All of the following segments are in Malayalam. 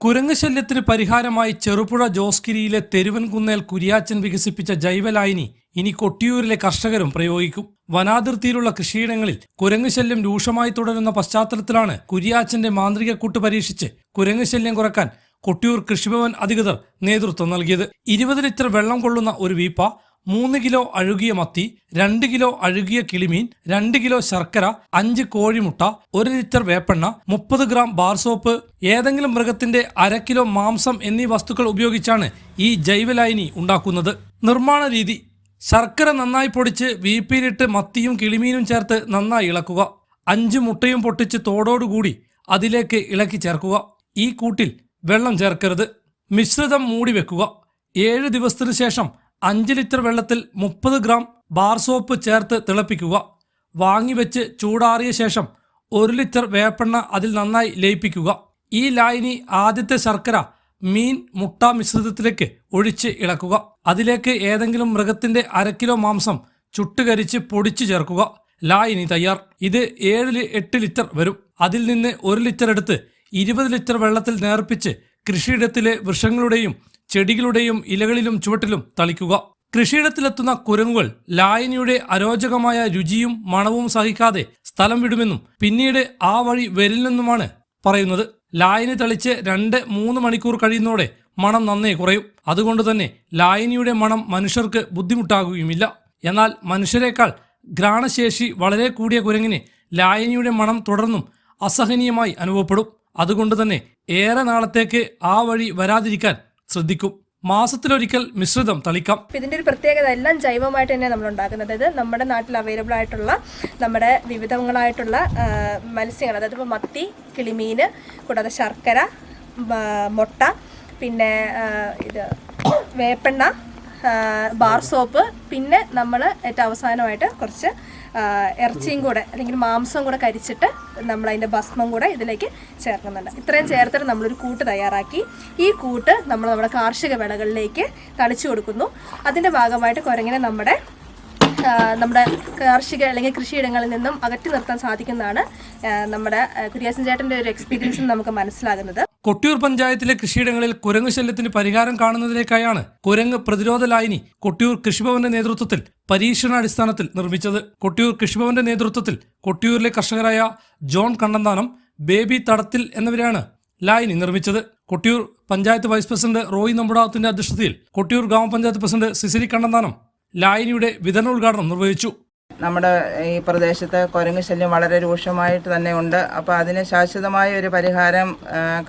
കുരങ്ങ് ശല്യത്തിന് പരിഹാരമായി ചെറുപുഴ ജോസ്കിരിയിലെ തെരുവൻകുന്നേൽ കുരിയാച്ചൻ വികസിപ്പിച്ച ജൈവലായിനി ഇനി കൊട്ടിയൂരിലെ കർഷകരും പ്രയോഗിക്കും. വനാതിർത്തിയിലുള്ള കൃഷിയിടങ്ങളിൽ കുരങ്ങ് ശല്യം രൂക്ഷമായി തുടരുന്ന പശ്ചാത്തലത്തിലാണ് കുരിയാച്ചന്റെ മാന്ത്രികക്കൂട്ട് പരീക്ഷിച്ച് കുരങ്ങ് ശല്യം കുറയ്ക്കാൻ കൊട്ടിയൂർ കൃഷിഭവൻ അധികൃതർ നേതൃത്വം നൽകിയത്. ഇരുപത് ലിറ്റർ വെള്ളം കൊള്ളുന്ന ഒരു വീപ്പ മൂന്ന് കിലോ അഴുകിയ മത്തി രണ്ട് കിലോ അഴുകിയ കിളിമീൻ രണ്ട് കിലോ ശർക്കര അഞ്ച് കോഴിമുട്ട ഒരു ലിറ്റർ വേപ്പെണ്ണ മുപ്പത് ഗ്രാം ബാർ സോപ്പ് ഏതെങ്കിലും മൃഗത്തിന്റെ അര കിലോ മാംസം എന്നീ വസ്തുക്കൾ ഉപയോഗിച്ചാണ് ഈ ജൈവലായനി ഉണ്ടാക്കുന്നത്. നിർമ്മാണ രീതി. ശർക്കര നന്നായി പൊടിച്ച് വീപ്പിയിലിട്ട് മത്തിയും കിളിമീനും ചേർത്ത് നന്നായി ഇളക്കുക. അഞ്ച് മുട്ടയും പൊട്ടിച്ച് തോടോടുകൂടി അതിലേക്ക് ഇളക്കി ചേർക്കുക. ഈ കൂട്ടിൽ വെള്ളം ചേർക്കരുത്. മിശ്രിതം മൂടി വെക്കുക. ഏഴ് ദിവസത്തിനു ശേഷം അഞ്ച് ലിറ്റർ വെള്ളത്തിൽ മുപ്പത് ഗ്രാം ബാർ സോപ്പ് ചേർത്ത് തിളപ്പിക്കുക. വാങ്ങിവെച്ച് ചൂടാറിയ ശേഷം ഒരു ലിറ്റർ വേപ്പെണ്ണ അതിൽ നന്നായി ലയിപ്പിക്കുക. ഈ ലായനി ആദ്യത്തെ ശർക്കര മീൻ മുട്ട മിശ്രിതത്തിലേക്ക് ഒഴിച്ച് ഇളക്കുക. അതിലേക്ക് ഏതെങ്കിലും മൃഗത്തിന്റെ അര കിലോ മാംസം ചുട്ടുകരിച്ച് പൊടിച്ചു ചേർക്കുക. ലായനി തയ്യാർ. ഇത് ഏഴ് എട്ട് ലിറ്റർ വരും. അതിൽ നിന്ന് ഒരു ലിറ്റർ എടുത്ത് ഇരുപത് ലിറ്റർ വെള്ളത്തിൽ നേർപ്പിച്ച് കൃഷിയിടത്തിലെ വൃക്ഷങ്ങളുടെയും ചെടികളുടെയും ഇലകളിലും ചുവട്ടിലും തളിക്കുക. കൃഷിയിടത്തിലെത്തുന്ന കുരങ്ങുകൾ ലായനിയുടെ അരോചകമായ രുചിയും മണവും സഹിക്കാതെ സ്ഥലം വിടുമെന്നും പിന്നീട് ആ വഴി വരില്ലെന്നുമാണ് പറയുന്നത്. ലായനി തളിച്ച് രണ്ട് മൂന്ന് മണിക്കൂർ കഴിയുന്നതോടെ മണം നന്നേ കുറയും. അതുകൊണ്ട് തന്നെ ലായനിയുടെ മണം മനുഷ്യർക്ക് ബുദ്ധിമുട്ടാകുകയുമില്ല. എന്നാൽ മനുഷ്യരെക്കാൾ ഘ്രാണശേഷി വളരെ കൂടിയ കുരങ്ങിന് ലായനിയുടെ മണം തുടർന്നും അസഹനീയമായി അനുഭവപ്പെടും. അതുകൊണ്ട് തന്നെ ഏറെ നാളത്തേക്ക് ആ വഴി വരാതിരിക്കാൻ ശ്രദ്ധിക്കും. മാസത്തിലൊരിക്കൽ മിശ്രിതം തളിക്കാം. ഇതിന്റെ ഒരു പ്രത്യേകത എല്ലാം ജൈവമായിട്ട് തന്നെ നമ്മൾ ഉണ്ടാക്കുന്നത്. അതായത് നമ്മുടെ നാട്ടിൽ അവൈലബിൾ ആയിട്ടുള്ള നമ്മുടെ വിവിധങ്ങളായിട്ടുള്ള മത്സ്യങ്ങൾ. അതായത് ഇപ്പോൾ മത്തി കിളിമീൻ കൂടാതെ ശർക്കര മുട്ട പിന്നെ ഇത് വേപ്പെണ്ണ ബാർ സോപ്പ് പിന്നെ നമ്മൾ ഏറ്റവും അവസാനമായിട്ട് കുറച്ച് ഇറച്ചിയും കൂടെ അല്ലെങ്കിൽ മാംസവും കൂടെ കരിച്ചിട്ട് നമ്മൾ അതിന്റെ ഭസ്മം കൂടെ ഇതിലേക്ക് ചേർക്കുന്നുണ്ട്. ഇത്രയും ചേർത്തിട്ട് നമ്മളൊരു കൂട്ട് തയ്യാറാക്കി. ഈ കൂട്ട് നമ്മൾ നമ്മുടെ കാർഷിക വിളകളിലേക്ക് തളിച്ചു കൊടുക്കുന്നു. അതിന്റെ ഭാഗമായിട്ട് കുരങ്ങിനെ നമ്മുടെ നമ്മുടെ കാർഷിക അല്ലെങ്കിൽ കൃഷിയിടങ്ങളിൽ നിന്നും അകറ്റി നിർത്താൻ സാധിക്കുന്നതാണ് നമ്മുടെ കുര്യാസൻ ഒരു എക്സ്പീരിയൻസിൽ നമുക്ക് മനസ്സിലാകുന്നത്. കൊട്ടിയൂർ പഞ്ചായത്തിലെ കൃഷിയിടങ്ങളിൽ കുരങ്ങ് ശല്യത്തിന് പരിഹാരം കാണുന്നതിലേക്കായാണ് കുരങ്ങ് പ്രതിരോധ ലായനി കൊട്ടിയൂർ കൃഷിഭവന്റെ നേതൃത്വത്തിൽ പരീക്ഷണാടിസ്ഥാനത്തിൽ നിർമ്മിച്ചത്. കൊട്ടിയൂർ കൃഷിഭവന്റെ നേതൃത്വത്തിൽ കൊട്ടിയൂരിലെ കർഷകരായ ജോൺ കണ്ണന്താനം ബേബി തടത്തിൽ എന്നിവരാണ് ലായനി നിർമ്മിച്ചത്. കൊട്ടിയൂർ പഞ്ചായത്ത് വൈസ് പ്രസിഡന്റ് റോയി നമ്പുടാത്തിന്റെ അധ്യക്ഷതയിൽ കൊട്ടിയൂർ ഗ്രാമപഞ്ചായത്ത് പ്രസിഡന്റ് സിസിരി കണ്ണന്താനം ലായനിയുടെ വിതരണ ഉദ്ഘാടനം നിർവഹിച്ചു. നമ്മുടെ ഈ പ്രദേശത്ത് കുരങ്ങ് ശല്യം വളരെ രൂക്ഷമായിട്ട് തന്നെ ഉണ്ട്. അപ്പോൾ അതിന് ശാശ്വതമായ ഒരു പരിഹാരം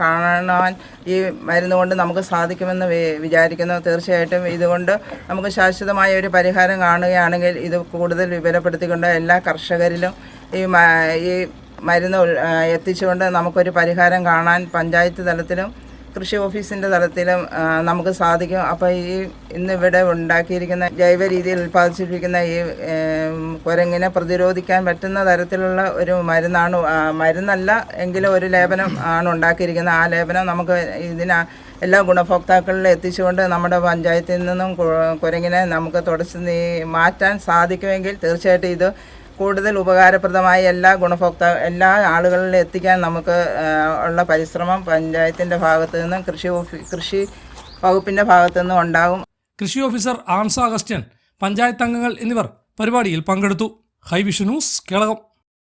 കാണാൻ ഈ മരുന്ന് കൊണ്ട് നമുക്ക് സാധിക്കുമെന്ന് വിചാരിക്കുന്നു. തീർച്ചയായിട്ടും ഇതുകൊണ്ട് നമുക്ക് ശാശ്വതമായ ഒരു പരിഹാരം കാണുകയാണെങ്കിൽ ഇത് കൂടുതൽ വിപുലപ്പെടുത്തിക്കൊണ്ട് എല്ലാ കർഷകരിലും ഈ ഈ മരുന്ന് എത്തിച്ചുകൊണ്ട് നമുക്കൊരു പരിഹാരം കാണാൻ പഞ്ചായത്ത് തലത്തിലും കൃഷി ഓഫീസിന്റെ തലത്തിലും നമുക്ക് സാധിക്കും. അപ്പോൾ ഈ ഇന്നിവിടെ ഉണ്ടാക്കിയിരിക്കുന്ന ജൈവ രീതിയിൽ ഉൽപ്പാദിപ്പിക്കുന്ന ഈ കുരങ്ങിനെ പ്രതിരോധിക്കാൻ പറ്റുന്ന തരത്തിലുള്ള ഒരു മരുന്നാണ് മരുന്നല്ല എങ്കിലും ഒരു ലേപനം ആണ് ഉണ്ടാക്കിയിരിക്കുന്നത്. ആ ലേപനം നമുക്ക് ഇതിന എല്ലാ ഗുണഭോക്താക്കളിലും എത്തിച്ചുകൊണ്ട് നമ്മുടെ പഞ്ചായത്തിൽ നിന്നും കുരങ്ങിനെ നമുക്ക് തുടച്ച് മാറ്റാൻ സാധിക്കുമെങ്കിൽ തീർച്ചയായിട്ടും ഇത് കൂടുതൽ ഉപകാരപ്രദമായ എല്ലാ ഗുണഭോക്താ എല്ലാ ആളുകളിലും എത്തിക്കാൻ നമുക്ക് ഉള്ള പരിശ്രമം പഞ്ചായത്തിന്റെ ഭാഗത്തു നിന്നും കൃഷി കൃഷി വകുപ്പിന്റെ ഭാഗത്തു നിന്നും ഉണ്ടാകും കൃഷി ഓഫീസർ ആൻസ അഗസ്റ്റ്യൻ പഞ്ചായത്ത് അംഗങ്ങൾ എന്നിവർ പരിപാടിയിൽ പങ്കെടുത്തു. ഹൈവിഷ ന്യൂസ് കേളകം.